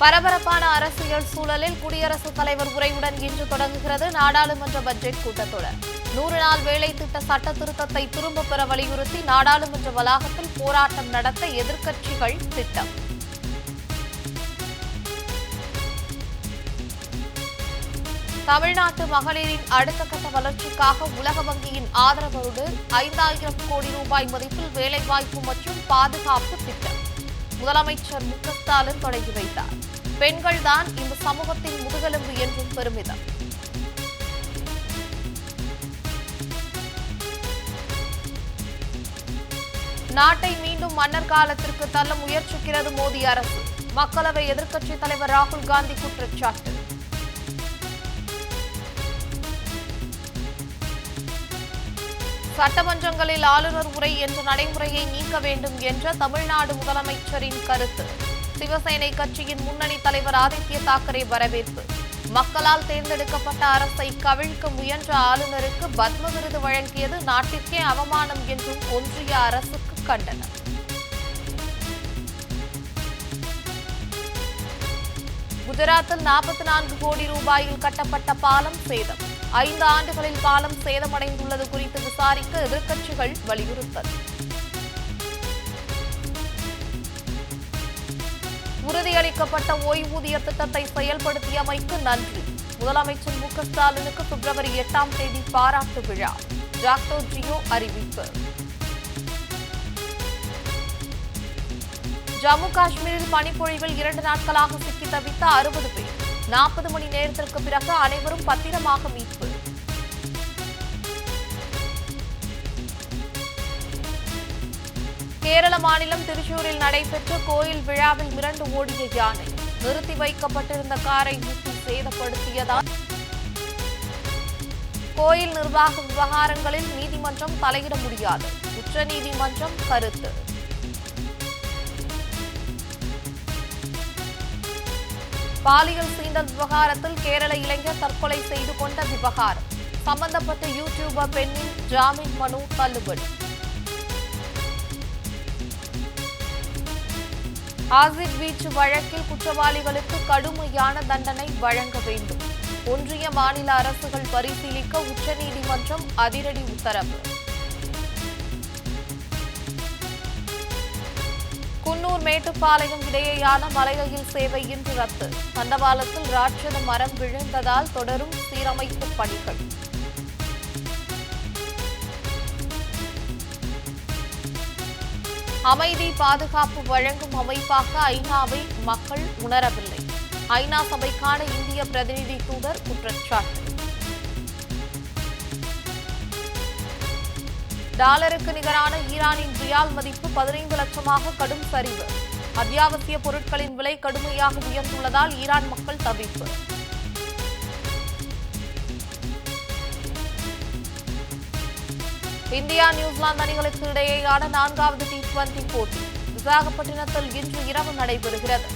பரபரப்பான அரசியல் சூழலில் குடியரசுத் தலைவர் உரையுடன் இன்று தொடங்குகிறது நாடாளுமன்ற பட்ஜெட் கூட்டத்தொடர். நூறு நாள் வேலை திட்ட சட்ட திருத்தத்தை திரும்ப பெற வலியுறுத்தி நாடாளுமன்ற வளாகத்தில் போராட்டம் நடத்த எதிர்க்கட்சிகள் திட்டம். தமிழ்நாட்டு மகளிரின் அடுத்த கட்ட வளர்ச்சிக்காக உலக வங்கியின் ஆதரவோடு ஐந்தாயிரம் கோடி ரூபாய் மதிப்பில் வேலைவாய்ப்பு மற்றும் பாதுகாப்பு திட்டம். முதலமைச்சர் மு ஸ்டாலின் தொடங்கி வைத்தார். பெண்கள்தான் இந்த சமூகத்தின் முதுகெலும்பு என்றும் பெருமிதம். நாட்டை மீண்டும் மன்னர் காலத்திற்கு தள்ள முயற்சிக்கிறது மோடி அரசு. மக்களவை எதிர்க்கட்சித் தலைவர் ராகுல் காந்தி குற்றச்சாட்டு. சட்டமன்றங்களில் ஆளுநர் உரை என்ற நடைமுறையை நீக்க வேண்டும் என்ற தமிழ்நாடு முதலமைச்சரின் கருத்து. சிவசேனை கட்சியின் முன்னணி தலைவர் ஆதித்ய தாக்கரே வரவேற்பு. மக்களால் தேர்ந்தெடுக்கப்பட்ட அரசை கவிழ்க்க முயன்ற ஆளுநருக்கு பத்ம விருது வழங்கியது நாட்டிற்கே அவமானம் என்றும் ஒன்றிய அரசுக்கு கண்டனம். குஜராத்தில் நாற்பத்தி நான்கு கோடி ரூபாயில் கட்டப்பட்ட பாலம் சேதம். ஐந்து ஆண்டுகளில் பாலம் சேதமடைந்துள்ளது குறித்து விசாரிக்க எதிர்க்கட்சிகள் வலியுறுத்தல். உறுதியளிக்கப்பட்ட ஓய்வூதிய திட்டத்தை செயல்படுத்தியமைக்கு நன்றி. முதலமைச்சர் மு க ஸ்டாலினுக்கு பிப்ரவரி எட்டாம் தேதி பாராட்டு விழா. ஜாக்டோ ஜியோ அறிவிப்பு. ஜம்மு காஷ்மீரில் பனிப்பொழிவில் இரண்டு நாட்களாக சிக்கி தவித்த அறுபது பேர். நாற்பது மணி நேரத்திற்கு பிறகு அனைவரும் பத்திரமாக மீட்பு. கேரள மாநிலம் திருச்சூரில் நடைபெற்ற கோயில் விழாவில் மிரண்டு ஓடிய யானை. நிறுத்தி வைக்கப்பட்டிருந்த காரை முட்டி சேதப்படுத்தியதால் கோயில் நிர்வாக விவகாரங்களில் நீதிமன்றம் தலையிட முடியாது. உச்சநீதிமன்றம் கருத்து. பாலியல் சீண்டல் விவகாரத்தில் கேரள இளைஞர் தற்கொலை செய்து கொண்ட விவகாரம். சம்பந்தப்பட்ட யூடியூபர் பெண்ணின் ஜாமீன் மனு தள்ளுபடி. ஆசிட் வீச்சு வழக்கில் குற்றவாளிகளுக்கு கடுமையான தண்டனை வழங்க வேண்டும். ஒன்றிய மாநில அரசுகள் பரிசீலிக்க உச்சநீதிமன்றம் அதிரடி உத்தரவு. குன்னூர் மேட்டுப்பாளையம் இடையேயான மலைரயில் சேவை இன்று ரத்து. தண்டவாளத்தில் ராட்சத மரம் விழுந்ததால் தொடரும் சீரமைப்பு பணிகள். அமைதி பாதுகாப்பு வழங்கும் அமைப்பாக ஐநாவை மக்கள் உணரவில்லை. ஐநா சபைக்கான இந்திய பிரதிநிதி தூதர் குற்றச்சாட்டு. டாலருக்கு நிகரான ஈரானின் ரியால் மதிப்பு பதினைந்து லட்சமாக கடும் சரிவு. அத்தியாவசிய பொருட்களின் விலை கடுமையாக உயர்ந்துள்ளதால் ஈரான் மக்கள் தவிப்பு. இந்தியா நியூசிலாந்து அணிகளுக்கு இடையேயான நான்காவது டி டுவெண்டி போட்டி. விசாகப்பட்டினத்தில் இன்று இரவு நடைபெறுகிறது.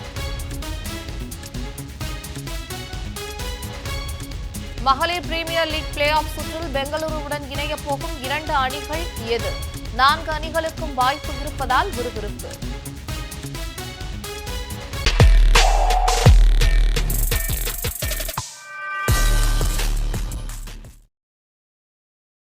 மகளிர் பிரீமியர் லீக் பிளே ஆஃப் சுற்றில் பெங்களூருவுடன் இணையப் போகும் இரண்டு அணிகள் எது நான்கு அணிகளுக்கும் வாய்ப்பு இருப்பதால் விறுவிறுப்பு.